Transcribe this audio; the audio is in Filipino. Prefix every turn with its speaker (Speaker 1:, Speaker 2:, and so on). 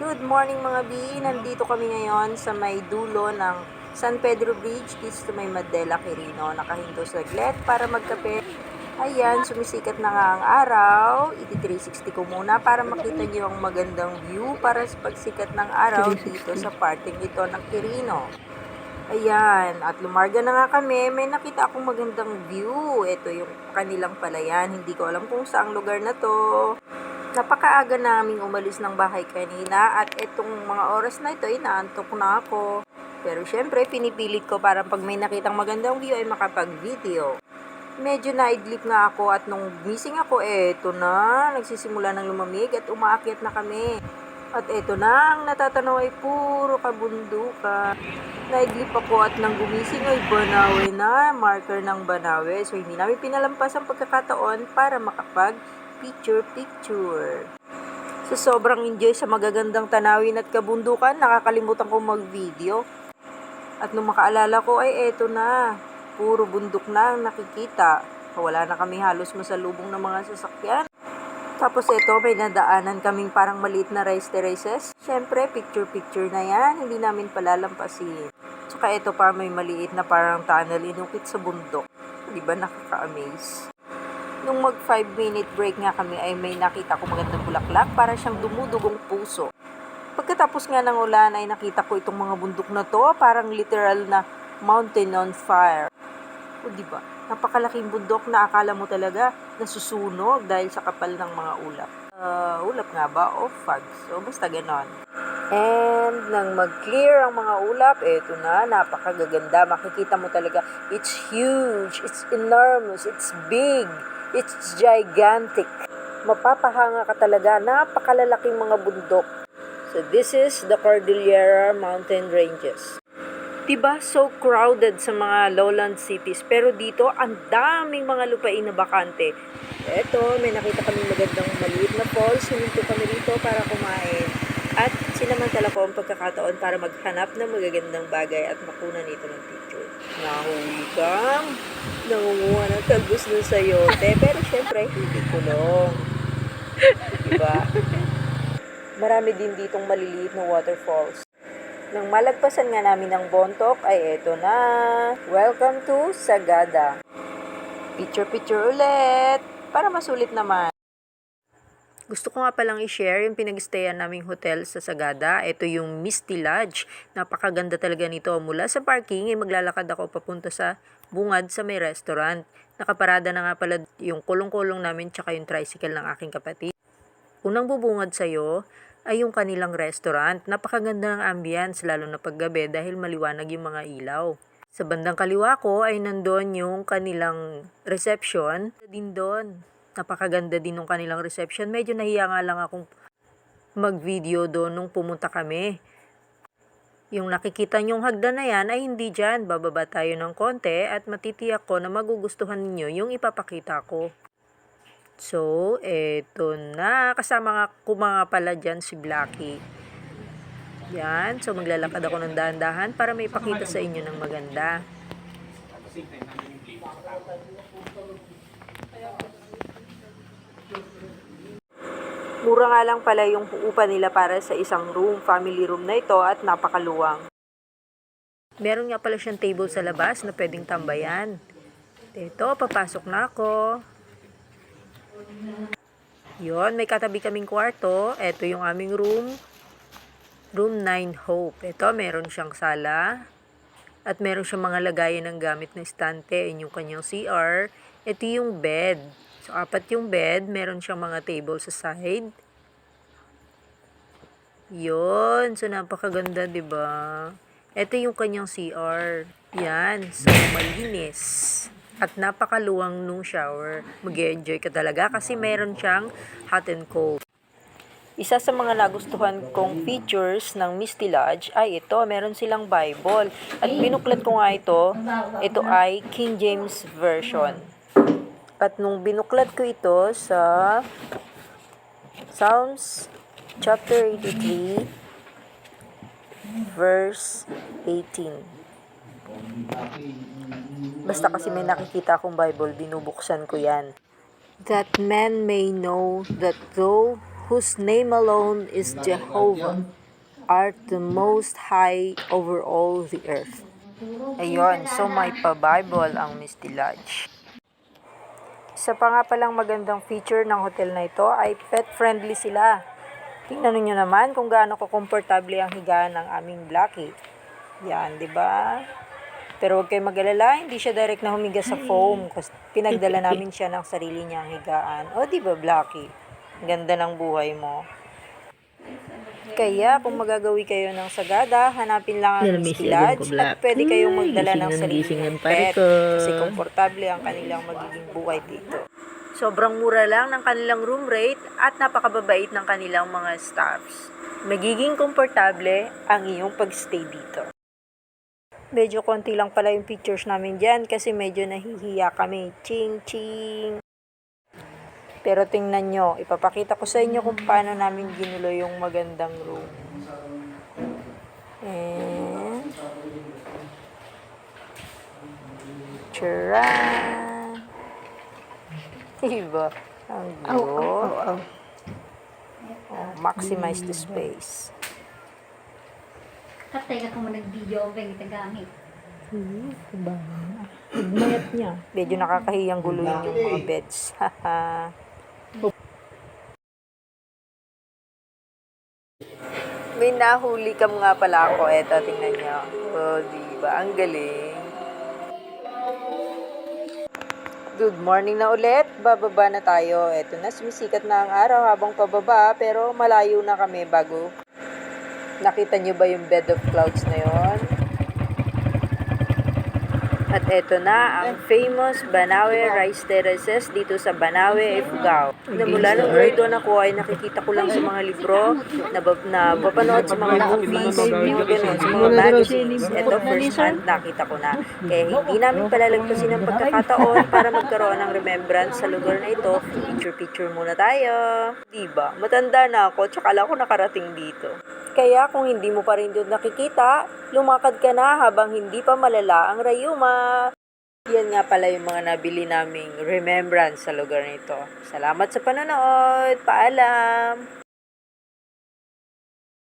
Speaker 1: Good morning mga B! Nandito kami ngayon sa may dulo ng San Pedro Bridge dito sa may Madela, Quirino. Nakahinto saglit para magkape. Ayan, sumisikat na nga ang araw. Iti-360 ko muna para makita niyo ang magandang view para sa pagsikat ng araw dito sa parting ito ng Quirino. Ayan, at lumarga na nga kami, may nakita akong magandang view. Ito yung kanilang palayan. Hindi ko alam kung saang lugar na to. Napakaaga naming umalis ng bahay kanina at itong mga oras na ito, inaantok na ako. Pero syempre, pinipilit ko para pag may nakitang magandang view ay makapag-video. Medyo naidlip nga ako at nung gising ako, eto na, nagsisimula ng lumamig at umaakyat na kami. At eto na, ang natatanaw ay puro kabundukan. Naidlip ako at nang gumising ay Banawe na, marker ng Banawe. So hindi namin pinalampas ang pagkakataon para makapag picture-picture. Sa sobrang enjoy sa magagandang tanawin at kabundukan, nakakalimutan ko mag-video. At nung makaalala ko ay eto na, puro bundok na ang nakikita. Wala na kami halos masalubong ng mga sasakyan. Tapos ito, may nadaanan kaming parang maliit na rice terraces. Siyempre, picture-picture na yan. Hindi namin palalampasin. Tsaka ito pa, may maliit na parang tunnel inukit sa bundok. Di ba nakaka-amaze? Nung mag 5 minute break nga kami ay may nakita ko magandang bulaklak para siyang dumudugong puso. Pagkatapos nga ng ulan ay nakita ko itong mga bundok na to, parang literal na mountain on fire. O ba? Napakalaking bundok na akala mo talaga nasusunog dahil sa kapal ng mga ulap. Uh, ulap nga ba o fog? So basta ganon. And nang mag-clear ang mga ulap, eto na, napakagaganda. Makikita mo talaga, it's huge, it's enormous, it's big, it's gigantic. Mapapahanga ka talaga, napakalalaking mga bundok. So this is the Cordillera Mountain Ranges. Diba, so crowded sa mga lowland cities. Pero dito, ang daming mga lupain na bakante. Eto, may nakita kami magandang maliit na falls. Huminto kami dito para kumain. At sinamantala ko ang pagkakataon para maghanap ng magagandang bagay at makunan nito ng picture. Nahuli kang nangunguha ng talbos ng sayote. Pero syempre, hindi kulong. Diba? Marami din ditong maliliit na waterfalls. Nang malagpasan nga namin ng Bontok ay eto na. Welcome to Sagada. Picture-picture ulit para masulit naman. Gusto ko nga palang i-share yung pinag-stayan naming hotel sa Sagada. Ito yung Misty Lodge. Napakaganda talaga nito. Mula sa parking ay maglalakad ako papunta sa bungad sa may restaurant. Nakaparada na nga pala yung kulong-kulong namin tsaka yung tricycle ng aking kapatid. Unang bubungad sa'yo ay yung kanilang restaurant. Napakaganda ng ambience lalo na paggabi dahil maliwanag yung mga ilaw. Sa bandang kaliwa ko ay nandoon yung kanilang reception. Din doon. Napakaganda din ng kanilang reception. Medyo nahiya nga lang akong mag-video doon nung pumunta kami. Yung nakikita nyong hagdan na yan ay hindi dyan. Bababa tayo ng konti at matitiyak ko na magugustuhan ninyo yung ipapakita ko. So, eto na. Kasama nga ko mga pala dyan si Blackie. Yan. So, maglalakad ako ng dahan-dahan para may pakita sa inyo ng maganda. Mura nga lang pala yung upa nila para sa isang room, family room na ito at napakaluwang. Meron nga pala siyang table sa labas na pwedeng tambayan. Ito, papasok na ako. Yon, may katabi kaming kwarto. Ito yung aming room. Room 9 Hope. Ito, meron siyang sala. At meron siyang mga lagayan ng gamit na estante. Yun yung kanyang CR. Ito yung bed. So, apat yung bed. Meron siyang mga table sa side. Yon, so napakaganda, ba? Ito yung kanyang CR. Yan, so malinis. At napakaluwang nung shower. mag enjoy ka talaga kasi meron siyang hot and cold. Isa sa mga nagustuhan kong features ng Misty Lodge ay ito, meron silang Bible. At binuklat ko nga ito, ito ay King James Version. At nung binuklat ko ito sa Psalms chapter 83 verse 18. Basta kasi may nakikita akong Bible, binubuksan ko yan. That men may know that thou whose name alone is Jehovah, art the most high over all the earth. Ayun, so may pa-Bible ang Misty Lodge. Isa pa nga palang magandang feature ng hotel na ito ay pet-friendly sila. Tingnan niyo naman kung gaano ko-komportable ang higaan ng aming Blackie. Yan, di ba? Pero huwag kayong mag-alala, hindi siya direct na humiga sa foam kasi pinagdala namin siya ng sarili niyang higaan. O, di ba, Blackie? Ganda ng buhay mo. Kaya, kung magagawi kayo ng sagada, hanapin lang ang Lodge
Speaker 2: ko,
Speaker 1: at pwede kayong magdala ng sarili ng pet kasi komportable ang kanilang magiging buhay dito. Sobrang mura lang ng kanilang room rate at napakababait ng kanilang mga staffs. Magiging komportable ang iyong pagstay dito. Medyo konti lang pala yung pictures namin dyan kasi medyo nahihiya kami. Ching ching! Pero tingnan nyo, ipapakita ko sa inyo kung paano namin ginulo yung magandang room. And... Charan! Diba? Ang gulo. Oh, maximize the space.
Speaker 3: Katay ka kung nag-video ang itagamit.
Speaker 1: Mayat niya. Medyo nakakahiyang guluhin yung mga beds. Haha. May nahuli kam nga pala ako. Eto, tingnan niyo. Oh, diba? Ang galing. Good morning na ulit. Bababa na tayo. Eto na, sumisikat na ang araw habang pababa. Pero malayo na kami bago. Nakita niyo ba yung bed of clouds na yon? At eto na ang famous Banawe Rice Terraces dito sa Banawe, Ifugao. Na mula nung grade 1 ako ay nakikita ko lang sa mga libro, na, na papanood sa mga movies, yung ganun, sa mga magazines. Ito first hand nakita ko na. Kaya hindi namin palalagpasin ang pagkakataon para magkaroon ng remembrance sa lugar na ito. Picture-picture muna tayo. Diba? Matanda na ako, tsaka lang ako nakarating dito. Kaya kung hindi mo pa rin doon nakikita, lumakad ka na habang hindi pa malala ang rayuma. Yan nga pala yung mga nabili naming remembrance sa lugar nito. Salamat sa panonood. Paalam!